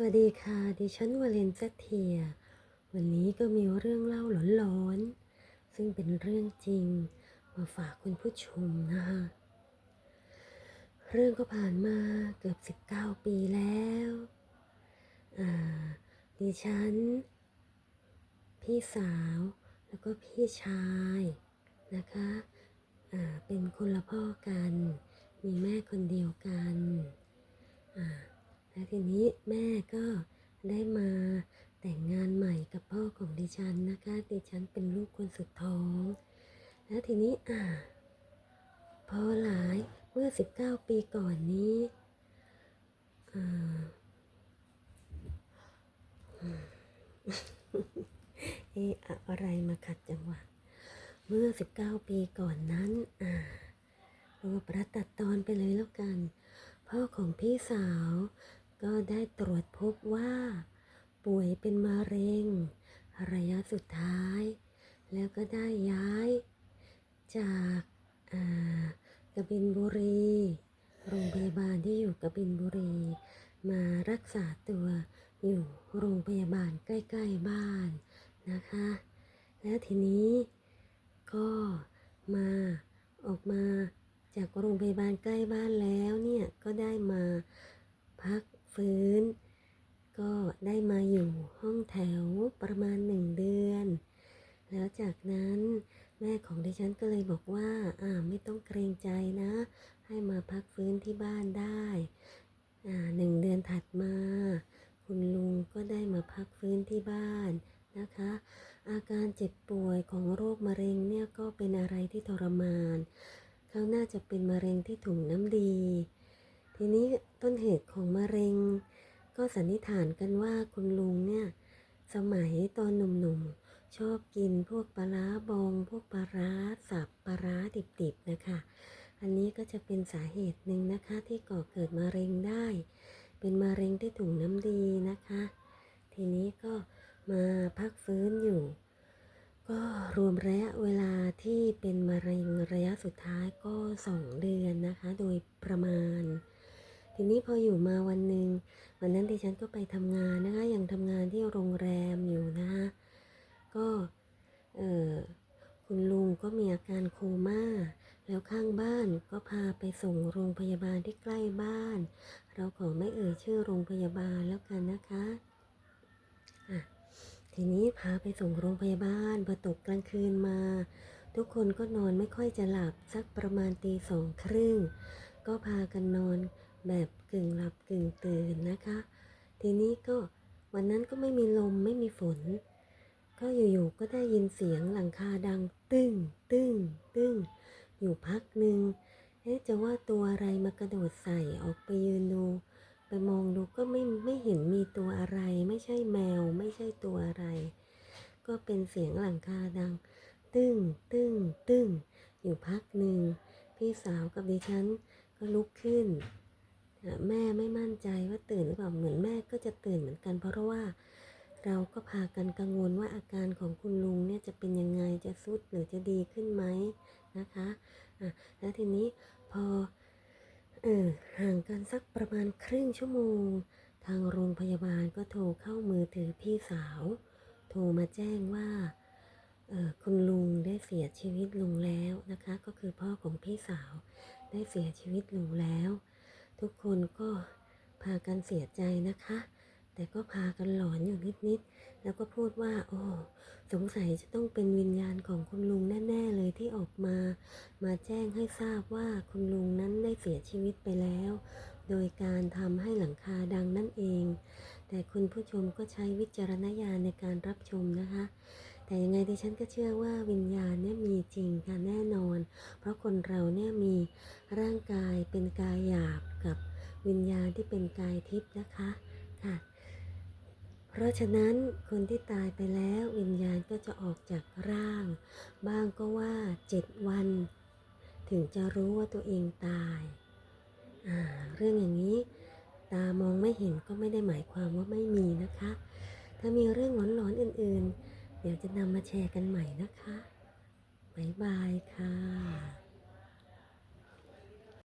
สวัสดีค่ะ ดิฉันวาเลนเซเทีย วันนี้ก็มีเรื่องเล่าหลอนๆ ซึ่งเป็นเรื่องจริง มาฝากคุณผู้ชมนะคะ เรื่องก็ผ่านมาเกือบ 19 ปีแล้วอ่าดิฉัน พี่สาวแล้วก็พี่ชายนะคะอ่าเป็นคนละพ่อกัน มีแม่คนเดียวกันอ่า แล้วทีนี้แม่ก็ได้มาแต่งงานใหม่กับพ่อของดิฉันนะคะ ดิฉันเป็นลูกคนสุดท้อง แล้วทีนี้อ่า พอหลายเมื่อ 19 ปีก่อนนี้อ่าเอออะไรมาขัดจังหวะ เมื่อ 19 ปีก่อนนั้น อ่ารวบรัดตัดตอนไปเลยแล้วกัน พ่อของพี่สาว ก็ได้ตรวจพบว่า ป่วยเป็นมะเร็ง ระยะสุดท้าย แล้วก็ได้ย้าย จากอ่ากบินบุรี โรงพยาบาลที่อยู่กระบินบุรี มารักษาตัวอยู่โรงพยาบาลใกล้ ๆ บ้านนะคะ แล้วทีนี้ก็มาออกมาจากโรงพยาบาลใกล้บ้านแล้วเนี่ย ก็ได้มาพัก ฟื้น ก็ได้มาอยู่ห้องแถวประมาณหนึ่งเดือน แล้วจากนั้นแม่ของดิฉันก็เลยบอกว่าอ่าไม่ต้องเกรงใจนะ ให้มาพักฟื้นที่บ้านได้อ่าหนึ่งเดือนถัดมา คุณลุงก็ได้มาพักฟื้นที่บ้านนะคะ อาการเจ็บป่วยของโรคมะเร็งเนี่ยก็เป็นอะไรที่ทรมาน เขาน่าจะเป็นมะเร็งที่ถุงน้ำดี ทีนี้ต้นเหตุของมะเร็ง ก็สันนิษฐานกันว่าคุณลุงเนี่ย สมัยตอนหนุ่มๆ ชอบกินพวกปลาร้าบอง พวกปลาร้าสับปลาร้าดิบๆนะคะ อันนี้ก็จะเป็นสาเหตุหนึ่งนะคะที่ก่อเกิดมะเร็งได้ เป็นมะเร็งที่ถุงน้ำดีนะคะ ทีนี้ก็มาพักฟื้นอยู่ ก็รวมระยะเวลาที่เป็นมะเร็งระยะสุดท้ายก็สองเดือนนะคะ โดยประมาณ ทีนี้พออยู่มาวันหนึ่งวันนั้นดิฉันก็ไปทำงานนะคะยังทำงานที่โรงแรมอยู่นะคะก็เออคุณลุงก็มีอาการโคม่า แล้วข้างบ้านก็พาไปส่งโรงพยาบาลที่ใกล้บ้าน เราขอไม่เอ่ยชื่อโรงพยาบาลแล้วกันนะคะอะทีนี้พาไปส่งโรงพยาบาลพอตกกลางคืนมา ทุกคนก็นอนไม่ค่อยจะหลับสักประมาณตีสองครึ่ง ก็พากันนอน แบบกึ่งหลับกึ่งตื่นนะคะ ทีนี้ก็วันนั้นก็ไม่มีลมไม่มีฝน ก็อยู่ๆก็ได้ยินเสียงหลังคาดัง ตึ้งตึ้งตึ้งอยู่พักหนึ่งเอ๊ะจะว่าตัวอะไรมากระโดดใส่ออกไปยืนดู ไปมองดูก็ไม่ไม่เห็นมีตัวอะไร ไม่ใช่แมว ไม่ใช่ตัวอะไร ก็เป็นเสียงหลังคาดัง ตึ้งตึ้งตึ้งอยู่พักหนึ่งพี่สาวกับดิฉันก็ลุกขึ้น แม่ไม่มั่นใจว่าตื่นหรือเปล่าเหมือนแม่ก็จะตื่นเหมือนกัน เพราะว่าเราก็พากันกังวลว่าอาการของคุณลุงเนี่ยจะเป็นยังไงจะสุดหรือจะดีขึ้นไหมนะคะอะแล้วทีนี้พอเออห่างกันสักประมาณครึ่งชั่วโมง ทางโรงพยาบาลก็โทรเข้ามือถือพี่สาว โทรมาแจ้งว่าคุณลุงได้เสียชีวิตลงแล้วนะคะ ก็คือพ่อของพี่สาวได้เสียชีวิตลงแล้ว ทุกคนก็พากันเสียใจนะคะ แต่ก็พากันหลอนอยู่นิดๆ แล้วก็พูดว่า โอ้ สงสัยจะต้องเป็นวิญญาณของคุณลุงแน่ ๆ เลยที่ออกมา มาแจ้งให้ทราบว่าคุณลุงนั้นได้เสียชีวิตไปแล้ว โดยการทำให้หลังคาดังนั่นเอง แต่คุณผู้ชมก็ใช้วิจารณญาณในการรับชมนะคะ แต่ยังไงดิฉันก็เชื่อว่าวิญญาณเนี่ยมีจริงค่ะแน่นอน เพราะคนเราเนี่ยมีร่างกายเป็นกายหยาบกับวิญญาณที่เป็นกายทิพย์นะคะค่ะ เพราะฉะนั้นคนที่ตายไปแล้ววิญญาณก็จะออกจากร่าง บ้างก็ว่าเจ็ดวัน ถึงจะรู้ว่าตัวเองตายอ่าเรื่องอย่างนี้ตามองไม่เห็นก็ไม่ได้หมายความว่าไม่มีนะคะ ถ้ามีเรื่องหลอนๆอื่นๆ ดี๋ยวจะนำมาแชร์กันใหม่นะคะ บ๊ายบายค่ะ